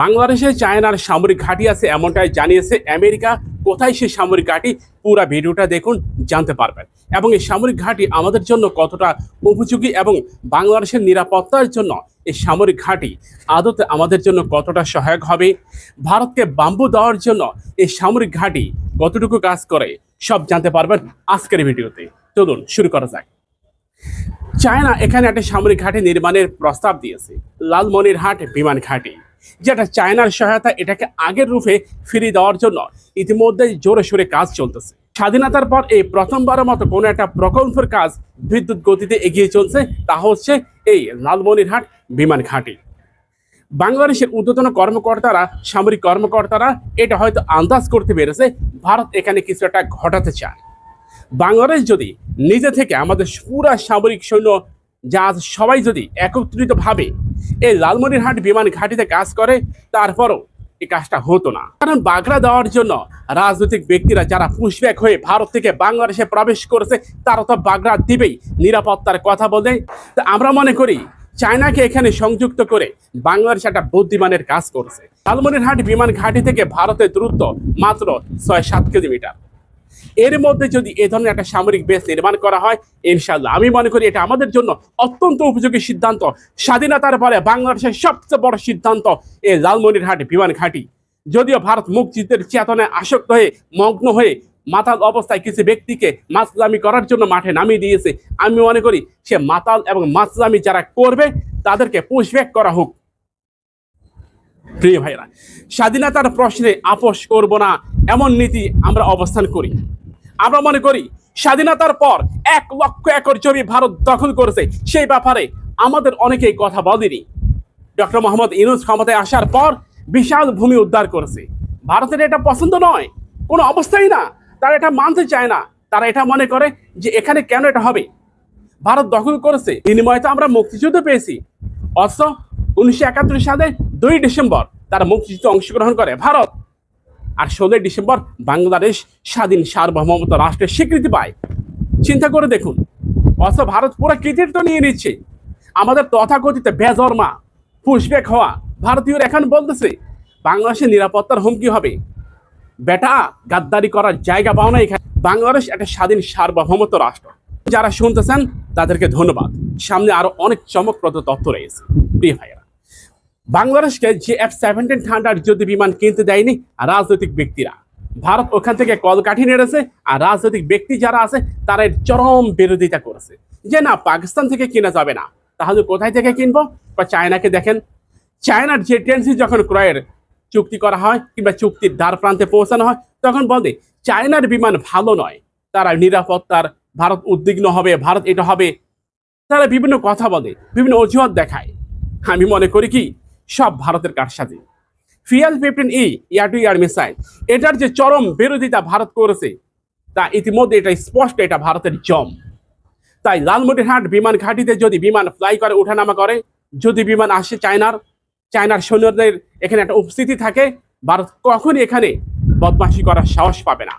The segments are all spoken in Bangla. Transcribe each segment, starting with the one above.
বাংলাদেশে চায়নার সামরিক ঘাঁটি আছে এমনটাই জানিয়েছে আমেরিকা। কোথায় সেই সামরিক ঘাঁটি? পুরো ভিডিওটা দেখুন, জানতে পারবেন। এবং এই সামরিক ঘাঁটি আমাদের জন্য কতটা উপযোগী এবং বাংলাদেশের নিরাপত্তার জন্য এই সামরিক ঘাঁটি আদতে আমাদের জন্য কতটা সহায়ক হবে? ভারতকে বাম্বু দেওয়ার জন্য এই সামরিক ঘাঁটি কতটুকু কাজ করে, সব জানতে পারবেন আজকের ভিডিওতে। চলুন, শুরু করা যাক। চায়না এখানে একটা সামরিক ঘাঁটি নির্মাণের প্রস্তাব দিয়েছে, লালমনিরহাট বিমান ঘাঁটি। যেটা চায়নার সহায়তা এটাকে আগের রূপে ফিরিয়ে দেওয়ার জন্য ইতিমধ্যে জোরে সোরে কাজ চলতেছে। স্বাধীনতার পর এই প্রথমবারের মতো কোনো একটা প্রকল্পের কাজ বিদ্যুৎ গতিতে এগিয়ে চলছে, তা হচ্ছে এই লালমনিরহাট বিমান ঘাঁটি। বাংলাদেশের ঊর্ধ্বতন কর্মকর্তারা, সামরিক কর্মকর্তারা এটা হয়তো আন্দাজ করতে পেরেছে, ভারত এখানে কিছু একটা ঘটাতে চায়। বাংলাদেশ যদি নিজে থেকে আমাদের পুরা সামরিক সৈন্য জাহাজ সবাই যদি একত্রিতভাবে এই লালমনিরহাট বিমান ঘাঁটিতে কাজ করে, তারপরও এই কাজটা হতো না। কারণ বাগড়া দেওয়ার জন্য রাজনৈতিক ব্যক্তিরা যারা পুশব্যাক হয়ে ভারত থেকে বাংলাদেশে প্রবেশ করেছে, তারা তো বাগড়া দিবেই নিরাপত্তার কথা বলে। তা আমরা মনে করি, চায়নাকে এখানে সংযুক্ত করে বাংলাদেশ একটা বুদ্ধিমানের কাজ করছে। লালমনিরহাট বিমান ঘাঁটি থেকে ভারতের দূরত্ব মাত্র ছয় সাত কিলোমিটার। এর মধ্যে যদি এ ধরনের একটা সামরিক বেস নির্মাণ করা হয় ইনশাল্লাহ আমি মনে করি এটা আমাদের জন্য অত্যন্ত উপযোগী সিদ্ধান্ত। স্বাধীনতার পরে বাংলাদেশের সবচেয়ে বড় সিদ্ধান্ত এই লালমনিরহাট বিমান ঘাঁটি। যদিও ভারত মুক্তিযুদ্ধের চেতনায় আসক্ত হয়ে, মগ্ন হয়ে মাতাল অবস্থায় কিছু ব্যক্তিকে মাতলামি করার জন্য মাঠে নামিয়ে দিয়েছে, আমি মনে করি সে মাতাল এবং মাতলামি যারা করবে, তাদেরকে পুশব্যাক করা হোক। প্রিয় ভাইরা, স্বাধীনতার প্রশ্নে আপোষ করব না, এমন নীতি আমরা অবস্থান করি। আমরা মনে করি, স্বাধীনতার পর এক লক্ষ একর জমি ভারত দখল করেছে। সেই ব্যাপারে আমাদের অনেকেই কথা বলেনি। ডক্টর মোহাম্মদ ইনুস ক্ষমতায় আসার পর বিশাল ভূমি উদ্ধার করেছে। ভারতের এটা পছন্দ নয়, কোনো অবস্থাই না। তারা এটা মানতে চায় না। তারা এটা মনে করে যে এখানে কেন এটা হবে? ভারত দখল করেছে, বিনিময়ে তো আমরা মুক্তিযুদ্ধ পেয়েছি। অথচ উনিশশো একাত্তর সালে দুই ডিসেম্বর তারা মুক্তিযুদ্ধে অংশগ্রহণ করে। ভারত আর ষোলোই ডিসেম্বর বাংলাদেশ স্বাধীন সার্বভৌমত্ব রাষ্ট্রের স্বীকৃতি পায়। চিন্তা করে দেখুন, অথচ ভারত পুরো কৃতিত্ব নিয়ে নিচ্ছে। আমাদের তথাকথিত বেজরমা পুশব্যাক হওয়া ভারতীয়রা এখন বলতেছে, বাংলাদেশের নিরাপত্তার হুমকি হবে। বেটা, গাদ্দারি করার জায়গা পাও না এখানে। বাংলাদেশ একটা স্বাধীন সার্বভৌমত্ব রাষ্ট্র। যারা শুনতেছেন, তাদেরকে ধন্যবাদ। সামনে আরও অনেক চমকপ্রদ তথ্য রয়েছে। প্রিয় ভাইয়েরা বাংলাদেশকে যে এফ সেভেন্টিন থান্ডার যুদ্ধ বিমান কিনতে দেয়নি, রাজনৈতিক ব্যক্তিরা। ভারত ওখান থেকে কলকাঠি নেড়েছে, আর রাজনৈতিক ব্যক্তি যারা আছে, তারা চরম বিরোধিতা করেছে। যে না, পাকিস্তান থেকে কেনা যাবে না, তাহলে কোথায় থেকে কিনবো? বা চায়নাকে দেখেন। চায়নার যে টেন্সি যখন ক্রয়ের চুক্তি করা হয়, কিংবা চুক্তির দ্বার প্রান্তে পৌঁছানো হয়, তখন বলে, চায়নার বিমান ভালো নয়, তারা নিরাপত্তার, ভারত উদ্বিগ্ন হবে, ভারত এটা হবে। তারা বিভিন্ন কথা বলে, বিভিন্ন অজুহাত দেখায়। আমি মনে করি কি সব ভারতের কারসাজি PL fifteen E, air to air missile. এটার যে চরম বিরোধিতা ভারত করেছে, তা ইতিমধ্যে এটা স্পষ্ট এটা ভারতের জম। তাই লালমনিরহাট বিমান ঘাঁটিতে যদি বিমান ফ্লাই করে, ওঠানামা করে, যদি বিমান আসে চায়নার চায়নার সৈন্যদের এখানে একটা উপস্থিতি থাকে, ভারত কখনই এখানে বদমাশি করার সাহস পাবে না।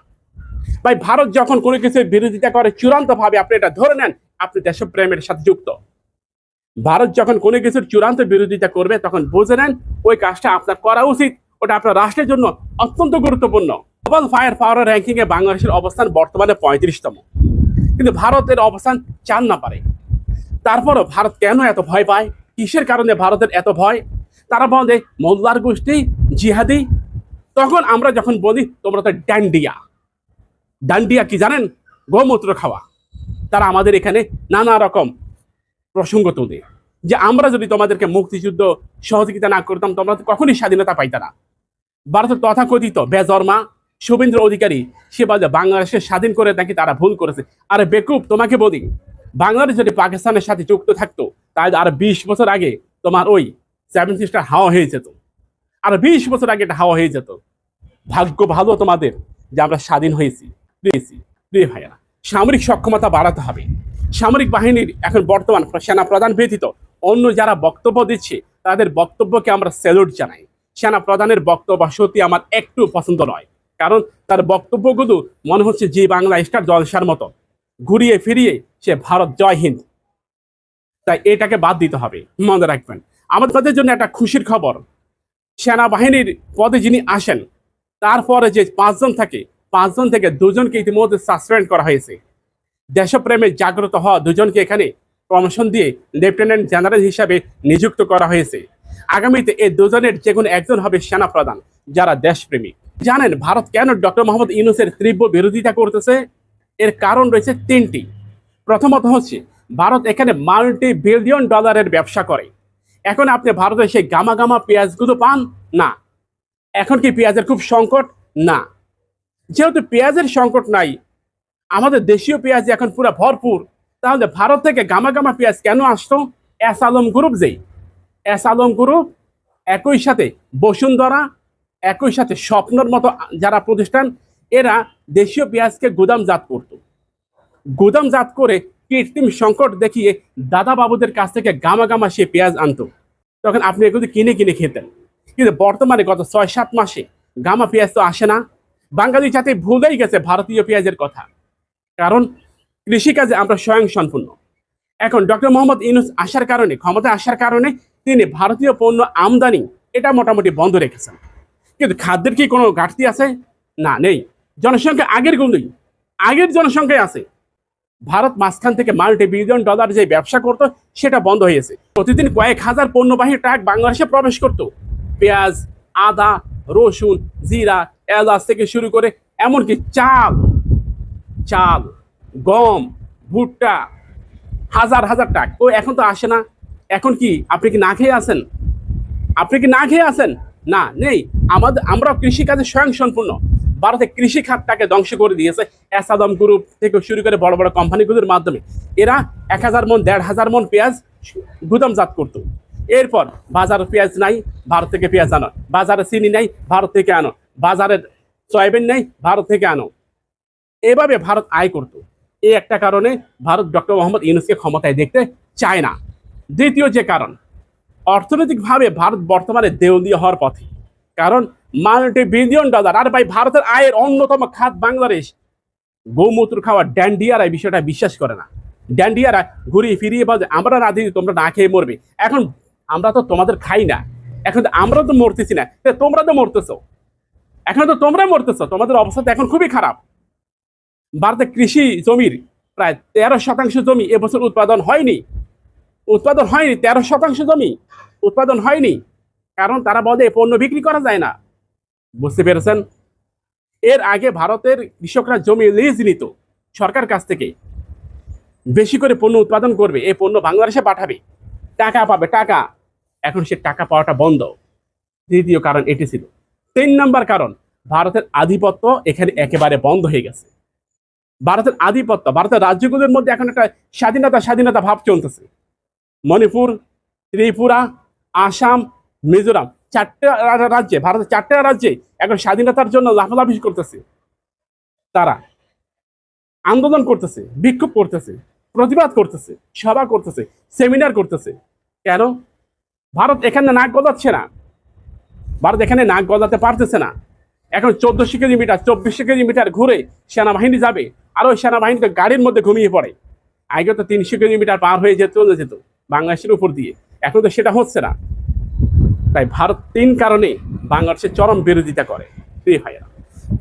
ভাই, ভারত যখন কোনো কিছুর বিরোধিতা করে, চূড়ান্তভাবে আপনি এটা ধরে নেন, আপনি দেশপ্রেমের সাথে যুক্ত। ভারত যখন কোনো কিছুর চূড়ান্ত বিরোধিতা করবে, তখন বুঝে নেন ওই কাজটা আপনার করা উচিত। ওটা আপনার রাষ্ট্রের জন্য অত্যন্ত গুরুত্বপূর্ণ। গ্লোবাল ফায়ার পাওয়ার র্যাঙ্কিং এ বাংলাদেশের অবস্থান বর্তমানে পঁয়ত্রিশতম। কিন্তু ভারতের অবস্থান চান না পারে তারপরও ভারত কেন এত ভয় পায়? কিসের কারণে ভারতের এত ভয়? তারা বলে, মোল্লার গোষ্ঠী, জিহাদি। তখন আমরা যখন বলি, তোমরা তো ডান্ডিয়া। ডান্ডিয়া কি জানেন? গোমূত্র খাওয়া। তারা আমাদের এখানে নানা রকম প্রসঙ্গ তোলে যে আমরা যদি তোমাদেরকে মুক্তিযুদ্ধ সহযোগিতা না করতাম, তোমরা তো কখনই স্বাধীনতা পাইতা না। ভারতের তথাকথিত বেজর্মা শুভেন্দ্র অধিকারী, সে বলে বাংলাদেশকে স্বাধীন করে নাকি তারা ভুল করেছে। আরে বেকুব, তোমাকে বলি, বাংলাদেশ যদি পাকিস্তানের সাথে যুক্ত থাকতো, তাহলে আর বিশ বছর আগে তোমার ওই সেভেন সিস্টার হাওয়া হয়ে যেত। আর বিশ বছর আগে এটা হাওয়া হয়ে যেত। ভাগ্য ভালো তোমাদের যে আমরা স্বাধীন হয়েছি পেয়েছি প্রিয় ভাইয়া সামরিক সক্ষমতা বাড়াতে হবে। সামরিক বাহিনীর এখন বর্তমান সেনা প্রধান ব্যতীত অন্য যারা বক্তব্য দিচ্ছে, তাদের বক্তব্যকে আমরা স্যালুট জানাই। সেনা প্রধানের বক্তব্য সত্যি আমার একটু পছন্দ নয়। কারণ তার বক্তব্যগুলো মনে হচ্ছে যে বাংলা স্টার জলসার মতো। ঘুরিয়ে ফিরিয়ে সে ভারত জয় হিন্দ। তাই এটাকে বাদ দিতে হবে। মনে রাখবেন, আমাদের জন্য একটা খুশির খবর। সেনাবাহিনীর পদে যিনি আসেন, তারপরে যে পাঁচজন থাকে, পাঁচজন থেকে দুজনকে ইতিমধ্যে সাসপেন্ড করা হয়েছে। দেশপ্রেমে জাগ্রত হওয়া দুজনকে এখানে প্রমোশন দিয়ে লেফটেন্যান্ট জেনারেল হিসাবে নিযুক্ত করা হয়েছে। আগামীতে এই দুজনের যে কোনো একজন হবে সেনা প্রধান যারা দেশপ্রেমিক। জানেন ভারত কেন ডক্টর মোহাম্মদ ইউনুসের তীব্র বিরোধিতা করতেছে? এর কারণ রয়েছে তিনটি। প্রথমত হচ্ছে, ভারত এখানে মাল্টি বিলিয়ন ডলারের ব্যবসা করে। এখন আপনি ভারতে সেই গামা গামা পেঁয়াজগুলো পান? না। এখন কি পেঁয়াজের খুব সংকট? না। যেহেতু পেঁয়াজের সংকট নাই আমাদের দেশীয় পেঁয়াজ এখন পুরো ভরপুর। তাহলে ভারত থেকে গামা গামা পেঁয়াজ কেন আসতো? এস আলম গ্রুপ যেই। এস আলম গ্রুপ একই সাথে বসুন্ধরা, একই সাথে স্বপ্নর মতো যারা প্রতিষ্ঠান, এরা দেশীয় পেঁয়াজকে গুদামজাত করত। গুদামজাত করে কৃত্রিম সংকট দেখিয়ে দাদা বাবুদের কাছ থেকে গামা গামা সে পেঁয়াজ আনতো। তখন আপনি এগুলো কিনে কিনে খেতেন। কিন্তু বর্তমানে গত ছয় সাত মাসে গামা পেঁয়াজ তো আসে না। বাঙালি জাতি ভুলেই গেছে ভারতীয় পেঁয়াজের কথা। কারণ কৃষিকাজে আমরা স্বয়ং সম্পূর্ণ। এখন ডক্টর মোহাম্মদ ইউনুস আসার কারণে ক্ষমতা আসার কারণে তিনি ভারতীয় পণ্য আমদানি এটা মোটামুটি বন্ধ রেখেছেন। কিন্তু খাদ্যের কি কোনো ঘাটতি আছে? না, নেই। জনসংখ্যা আগের গুলোই আগের জনসংখ্যায় আছে। ভারত মাঝখান থেকে মাল্টি বিলিয়ন ডলার যে ব্যবসা করতো, সেটা বন্ধ হয়েছে। প্রতিদিন কয়েক হাজার পণ্যবাহী ট্রাক বাংলাদেশে প্রবেশ করতো। পেঁয়াজ, আদা, রসুন, জিরা, এলাচ থেকে শুরু করে এমনকি চাল চাল, গম, ভুট্টা, হাজার হাজার টাকা। ও, এখন তো আসে না। এখন কি, আপনি কি না খেয়ে আছেন? আপনি কি না খেয়ে আছেন? না, নেই। আমাদের আমরা কৃষিকাজে স্বয়ং সম্পূর্ণ ভারতে কৃষি খাতটাকে ধ্বংস করে দিয়েছে এসাদম গ্রুপ থেকে শুরু করে বড় বড় কোম্পানিগুলোর মাধ্যমে। এরা এক হাজার মন, দেড় হাজার মন পেঁয়াজ গুদামজাত করতো। এরপর বাজারে পেঁয়াজ নাই, ভারত থেকে পেঁয়াজ আনো। বাজারে চিনি নাই, ভারত থেকে আনো। বাজারে সয়াবিন নেই, ভারত থেকে আনো। এভাবে ভারত আয় করত। এই একটা কারণে ভারত ডক্টর মোহাম্মদ ইউনুসকে ক্ষমতায় দেখতে চায় না। দ্বিতীয় যে কারণ, অর্থনৈতিকভাবে ভারত বর্তমানে দেউলিয়া হওয়ার পথে। কারণ মাল্টি বিলিয়ন ডলার, আর ভাই ভারতের আয়ের অন্যতম খাত বাংলাদেশ। গৌমূত্র খাওয়া ড্যান্ডিয়ারা এই বিষয়টা বিশ্বাস করে না। ড্যান্ডিয়ারা ঘুরিয়ে ফিরিয়ে বলে, আমরা রাধি তোমরা না খেয়ে মরবে। এখন আমরা তো তোমাদের খাই না। এখন আমরা তো মরতেছি না। তোমরা তো মরতেছো। এখন তো তোমরা মরতেছো। তোমাদের অবস্থা এখন খুবই খারাপ। ভারতে কৃষি জমির প্রায় তেরো শতাংশ জমি এবছর উৎপাদন হয়নি। উৎপাদন হয়নি, তেরো শতাংশ জমি উৎপাদন হয়নি। কারণ তারা বলে পণ্য বিক্রি করা যায় না। বুঝতে পেরেছেন? এর আগে ভারতের কৃষকরা জমি লিজ নিত সরকার কাছ থেকে। বেশি করে পণ্য উৎপাদন করবে, এই পণ্য বাংলাদেশে পাঠাবে। টাকা পাবে, টাকা। এখন সে টাকা পাওয়াটা বন্ধ। দ্বিতীয় কারণ এটি ছিল। তিন নম্বর কারণ, ভারতের আধিপত্য এখানে একেবারে বন্ধ হয়ে গেছে। ভারতের আধিপত্য, ভারতের রাজ্যগুলোর মধ্যে এখন একটা স্বাধীনতা স্বাধীনতা ভাব চলতেছে। মণিপুর, ত্রিপুরা, আসাম, মিজোরাম, চারটে রাজ্যে, ভারতের চারটে রাজ্যে এখন স্বাধীনতার জন্য লাফালাফি করতেছে। তারা আন্দোলন করতেছে, বিক্ষোভ করতেছে, প্রতিবাদ করতেছে, সভা করতেছে, সেমিনার করতেছে। কেন? ভারত এখানে নাক গলাচ্ছে না। ভারত এখানে নাক গলাতে পারতেছে না। এখন চোদ্দশো কিলোমিটার চব্বিশশো কিলোমিটার ঘুরে সেনাবাহিনী যাবে। আর ওই সেনাবাহিনী তো গাড়ির মধ্যে ঘুমিয়ে পড়ে। আগে তো তিনশো কিলোমিটার পার হয়ে যেত চলে যেত, বাংলাদেশের উপর দিয়ে। এখন তো সেটা হচ্ছে না। তাই ভারত তিন কারণে বাংলাদেশের চরম বিরোধিতা করে। প্রিয় ভাইয়েরা,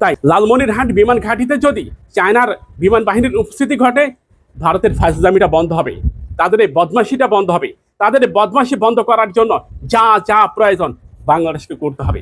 তাই লালমনিরহাট বিমান ঘাঁটিতে যদি চায়নার বিমান বাহিনীর উপস্থিতি ঘটে, ভারতের ফাজলামিটা বন্ধ হবে। তাদের এই বদমাশিটা বন্ধ হবে। তাদের এই বদমাশি বন্ধ করার জন্য যা যা প্রয়োজন বাংলাদেশকে করতে হবে।